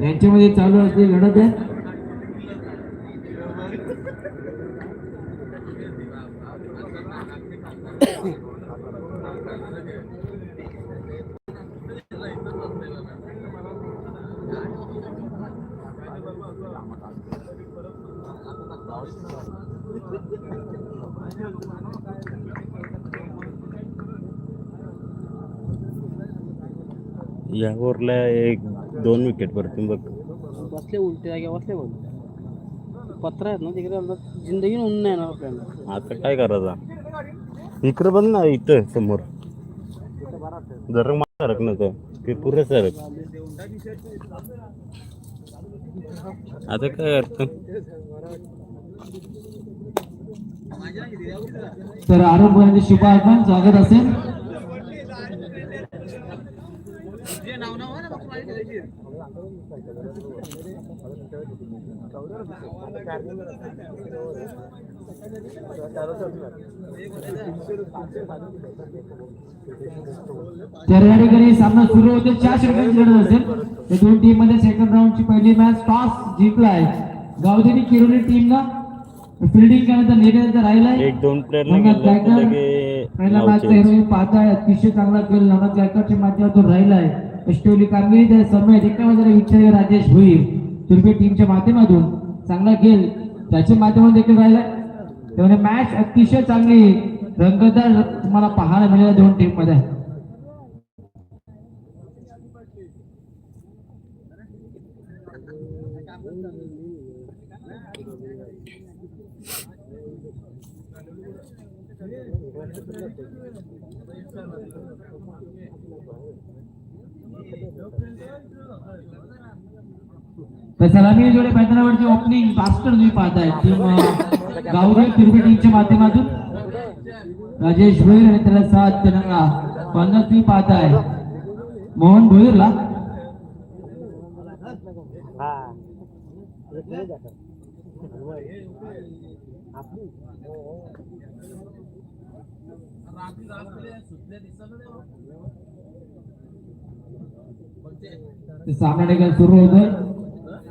यांच्यामध्ये चालू असलेली लढत आहे. या एक दोन विकेट पडतील बघ. बसले उलटे जागे बसले बघ पत्र आहेत ना तिकडे जिंदगी ऊन नाही येणार आपल्याला. आता काय करायचं? इकडं बघ ना इथं समोर. जरा मला सरक नको ते पुरं सरक. आता काय अर्थ? तर आरोप शुभागमन स्वागत असेल. तर या ठिकाणी सामना सुरू होते. चार षटकांची लढत असेल. दोन टीममध्ये सेकंड राऊंडची पहिली मॅच टॉस जिंकलाय. गावदेवी किरोली टीम ना फिल्डिंग करण्याचा निर्णय राहिलाय. एक दोन तर लगे पहिला. हिरोईन पाहताय अतिशय चांगला खेळ नवनाथ गायकरच्या माध्यमातून राहिलाय. अष्टवली कामगिरी त्या समेत एका विचार राजेश भुईर. तुर्बे टीमच्या माध्यमातून चांगला खेळ त्याच्या माध्यमातून देखील राहिलाय. त्यामुळे मॅच अतिशय चांगली. रंगतदार तुम्हाला पाहायला मिळेल दोन टीममध्ये. तर सलामी जोडे मैदानावरची ओपनिंग मास्टर तुम्ही पाहताय. टीम गावरी क्रिकेट टीमच्या माध्यमातून. राजेश भोईर आणि त्याला सात तिरंगा पन्नास तुम्ही पाहताय. मोहन भोईरला. ते सामना देखील सुरू होतोय.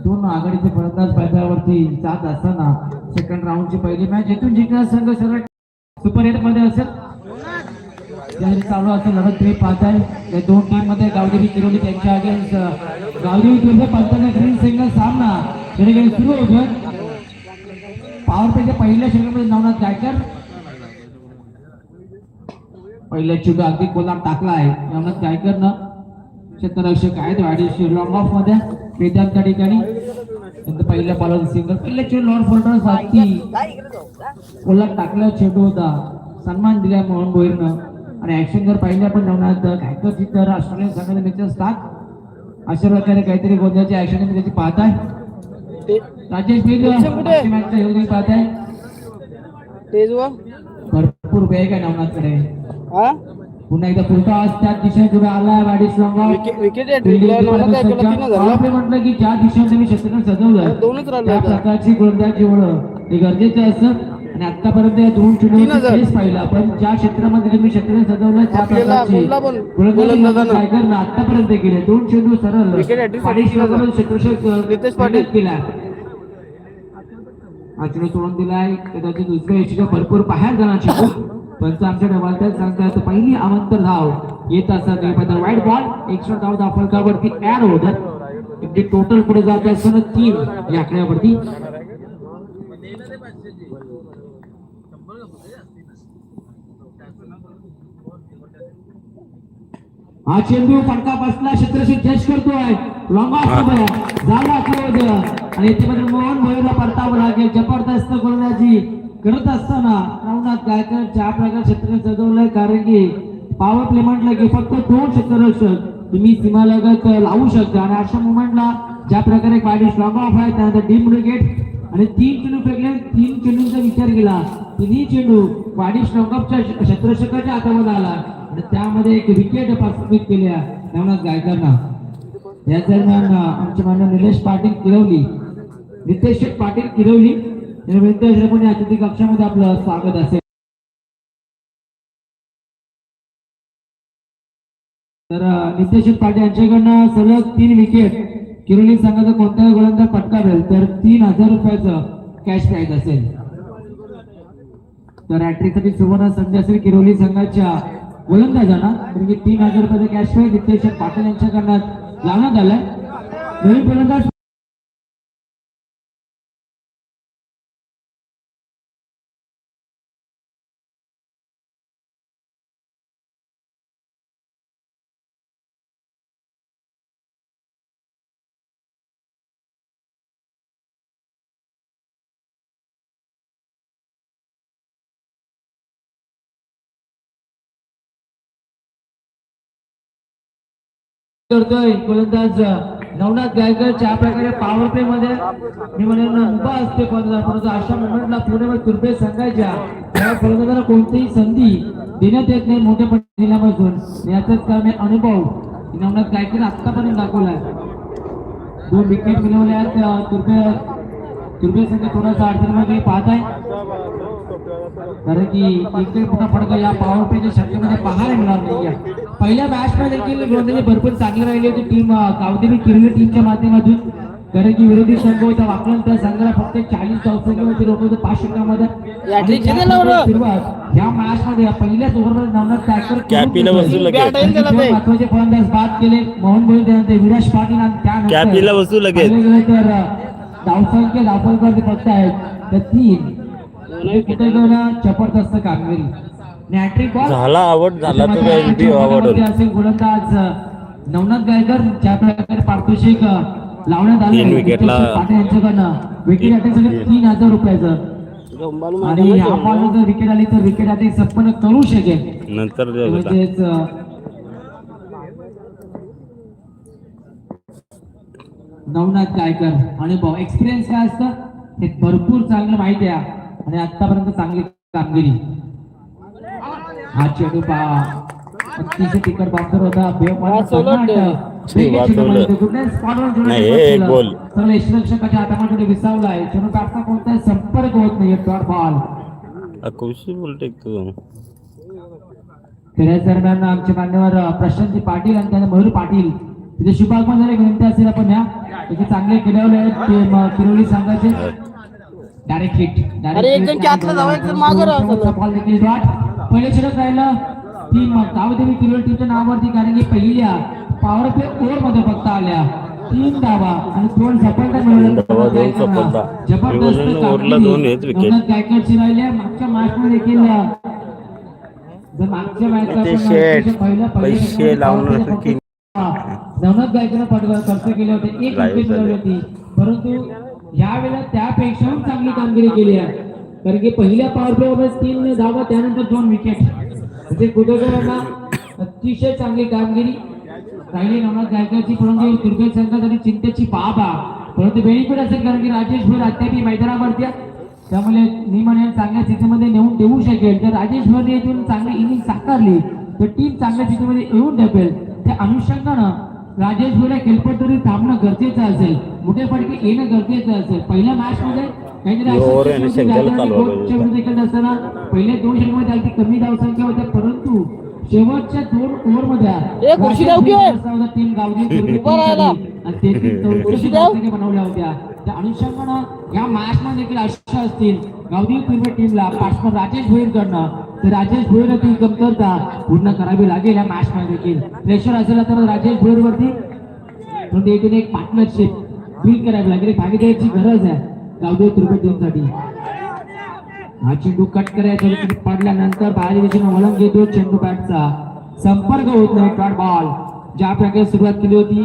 दोन आघाडीचे फलंदाज पायथ्यावरती जात असताना सेकंड राऊंडची पहिली मॅच येथून जिंकणार संघ सरळ सुपर एटमध्ये असेल. त्यासाठी चालू असेल लढत तुम्ही पाहताय या दोन टीममध्ये गावदेवी किरोली त्यांच्या against Gavdevi Kiroli panchayat green single सामना सुरू होतोय. पॉवर प्लेच्या पहिल्या षटकामध्ये नवनाथ गायकर पहिल्या चुका अगदी गोलाम टाकला आहे. नवनाथ गायकरनं क्षेत्ररक्षक आहेत वाडीशी लॉंग ऑफमध्ये वेदांत त्या ठिकाणी पहिल्या बॉलर सिंगल पहिल्या चेंडू लॉर्ड फोल्डर अगदी कोलात टाकला चेंडू होता. सन्मान दिला मोहन भोईरनं आणि ऍक्शन जर पाहिलं आपण नवनाथ गायकर तर ऑस्ट्रेलियन संघाचे मित्र असतात अशा प्रकारे काहीतरी गोंधळाची ऍक्शन तुम्ही त्याची पाहताय. राजेश बेग मॅचचा हेरू पाहताय. तेजवा भरपूर वेग आहे नवनाथकडे. पुन्हा एकदा त्याच दिशेने पुढे आला वाडी म्हटलं की ज्या दिशेने तुम्ही शतक सजवलं दोनच त्या. प्रकारची गोलंदाजी होणं हे गरजेचं असतं आणि आतापर्यंत या दोन पाहिला. पण ज्या क्षेत्रामध्ये तुम्ही शतक सजवलं त्या प्रकारची. टायगरनं आतापर्यंत केले. दोन चेंडू सरळ. केला हा चेंडू सोडून दिलाय. कदाचित दुसऱ्या भरपूर बाहेर जाणार पंच आमच्या डबालतात सांगतात पहिली अवंतर धाव. येत असतात वाईट बॉल एक्स्ट्रा धाव दाखवण्यावरती ऍड होतात टोटल पुढे जात असताना तीन या आकड्यावरती हा चेंडू फटका बसला क्षेत्रशी जज करतोय. लॉंग ऑफ झाला क्लोज आणि मोहन भोईरला परतावं लागेल. जबरदस्त गोलंदाजी. करत असताना नवनाथ गायकर ज्या प्रकारे क्षेत्र सजवलंय कारण की पॉवर म्हटलं की फक्त दोन क्षेत्ररक्षक तुम्ही सीमालगत लावू शकता. आणि अशा मुवमेंटला ज्या प्रकारे गाडी स्ट्रॉंग ऑफ आहे त्यानंतर डीम ब्रिगेड आणि तीन चेंडू फेकले. तीन चेंडूंचा विचार केला. तिन्ही चेंडू वाडी स्ट्रॉंगअपच्या क्षेत्ररक्षकाच्या हातामध्ये आला. आणि त्यामध्ये एक विकेट प्रस्थापित केल्या नवनाथ गायकरना या दरम्यान अं, आमचे मान्य निलेश पाटील किरवली नितेश पाटील किरवली या हिरमोनी अतिथी कक्षामध्ये आपलं स्वागत असेल. तर नित्यशील नितेश पाटील यांच्याकडनं सलग तीन विकेट. किरोली संघाचा कोणताही गोलंदाज पटकावेल तर तीन हजार रुपयाचं कॅश प्राईज असेल. तर हॅट्रिकसाठी सुवर्ण संधी असेल किरोली संघाच्या गोलंदाजांना. तीन हजार रुपयाचं कॅश प्राईज नित्यशील पाटील यांच्याकडनं लावण्यात आलाय. नवीन गोलंदाज करतोय गोलंदाज. नवनाथ गायकर ज्या प्रकारे पॉवर प्ले मध्ये मी म्हणेन उभा असते गोलंदाज. परंतु अशा मोमेंटला पुणे कृपे सांगायच्या. या गोलंदाजाला कोणतीही संधी देण्यात येत नाही मोठ्या दिल्यापासून याचाच कारण अनुभव. नवनाथ गायकर आतापर्यंत दाखवलाय. दोन विकेट मिळवल्या आहेत अं, तुर्पे संघ थोडासा अडचणीमध्ये पाहत आहे कारण की इकडे मोठा फडका या पॉवर प्लेच्या शक्तीमध्ये पाहायला मिळणार नाही पहिल्या मॅच मध्ये देखील गोंधळी भरपूर चांगली राहिली होती. टीम कावदेवी किरवी टीमच्या माध्यमातून. कारण की विरोधी संघ होता. वाकलन त्या संघाला फक्त चाळीस पाच यातली आणि त्या किती लावलं? सुरुवात या मॅच मध्ये पहिल्याच ओव्हरमध्ये नवनाथ ते. महत्त्वाचे फलंदाज बाद केले. मोहन भोईर त्यानंतर विराज पाटील आणि त्यानंतर कॅपीला बसू लगेच. पाहिले गेले तर धावसंख्या धावफलकर फक्त आहेत. तर तीन. किती जबरदस्त कामगिरी नॅट्रिक बॉल झाला आवड झाला तर एल बी आवड असेल गोलंदाज नवनाथ गायकर ज्या प्रकारे पारितोषिक लावण्यात आले तीन विकेटला- यांच्याकडनं. विकेट अटेक तीन हजार रुपयाचं. आणि बॉलवर जर विकेट आली तर विकेट अटेक संपन्न करू शकेल. नंतर. म्हणजेच नवनाथ गायकर आणि भाऊ. एक्सपिरियन्स काय असतं? हे भरपूर चांगलं माहिती आहे. आणि आतापर्यंत चांगली कामगिरी. हा चेंडू पहा अतिशय तिकट बॉक्सर होता. नाही, हे गोल. हातामध्ये विसावलाय. चेंडू कोणताही संपर्क होत नाही. डॉट बॉल आ, कौशी बोलते तू? खेळाच्या दरम्यान आमचे मान्यवर प्रशांतजी पाटील आणि त्याने मयूर पाटील. तिथे शुभागमन झाले. विनंती असेल आपण या. तिथे चांगले खेळवले आहेत. किरोली संघाचे डायरेक्ट हिट. बॉल देखील डॉट पहिले षटक राहिलं. तीन गावदेवी किरोली टीमच्या नावावरती कारण की पहिल्या पॉवर प्ले ओव्हरमध्ये फक्त आल्या. तीन धावा आणि दोन सफलता मिळवल्या. जबरदस्त गायकवाडची राहिल्या. मागच्या मॅच मध्ये देखील मागच्या ते शेट, पहिल्या- पैसे लावून नवनाथ खर्च केले होते. एक विकेट मिळवली. होती. परंतु या वेळेला त्यापेक्षा चांगली कामगिरी केली आहे. कारण की पहिल्या पॉवर प्ले तीन धावा त्यानंतर दोन विकेट म्हणजे कुठेकरांना अतिशय चांगली कामगिरी. राहिली नवनाथ गायकाची परंतु क्रिकेट संघासाठी चिंतेची बाब आहे. परंतु बेनिफिट असेल कारण की राजेश भर अद्याप मैदानावरती त्यामुळे मी म्हणेन चांगल्या स्थितीमध्ये नेऊन देऊ शकेल. तर राजेश भोरने इथून चांगली इनिंग साकारली. तर टीम चांगल्या स्थितीमध्ये येऊन ढपेल त्या अनुषंगानं राजेश भोरे खेळपट्टीवर थांबणं गरजेचं असेल. मोठे फटके येणं गरजेचं असेल. पहिल्या मॅच मध्ये आणि शंकाला पहिले दोन षटकामध्ये अगदी कमी धावसंख्या होत्या परंतु शेवटच्या दोन ओव्हरमध्ये खुर्शी? तीन. धावसंख्या बनवल्या होत्या. त्या अनुषंगानं या मॅच मध्ये देखील अशा असतील. गावदी पूर्व टीमला पार्टनर राजेश भोईर कडनं तर राजेश भोईर ती कमतरता. पूर्ण करावी लागेल या मॅच मध्ये देखील. प्रेशर असेल तर राजेश भोईर वरती एक पार्टनरशिप बिल्ड करावी लागेल. भागीदारीची गरज आहे. गावदेव टीमसाठी हा चेंडू कट करायचा पडल्यानंतर बाहेर दिशेने वळण घेतो चेंडू बॅटचा. संपर्क होत नाही डॉट बॉल. ज्या प्रकारे सुरुवात केली होती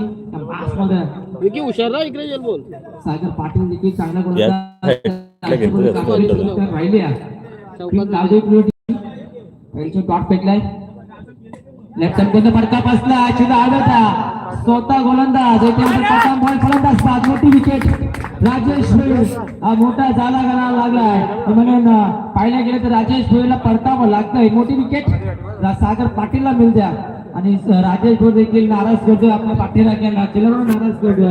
मध्ये हुशार इकडे बोल सागर पाटील देखील चांगला गोलंदाज राहिली डॉट पेटलाय लेफ्ट हँड फटका बसला स्वतः गोलंदाज. प्रथम बॉल फलंदाज पाच मोठी विकेट राजेश भोईर हा मोठा झाला घालावा लागलाय? म्हणून अं, पाहिलं गेलं तर राजेश भोईरला परतावं लागतंय. मोठी विकेट सागर पाटीलला मिळत्या आणि राजेश भोईर देखील नाराज करतोय. आपल्या पाठीला चिलवून नाराज करतोय.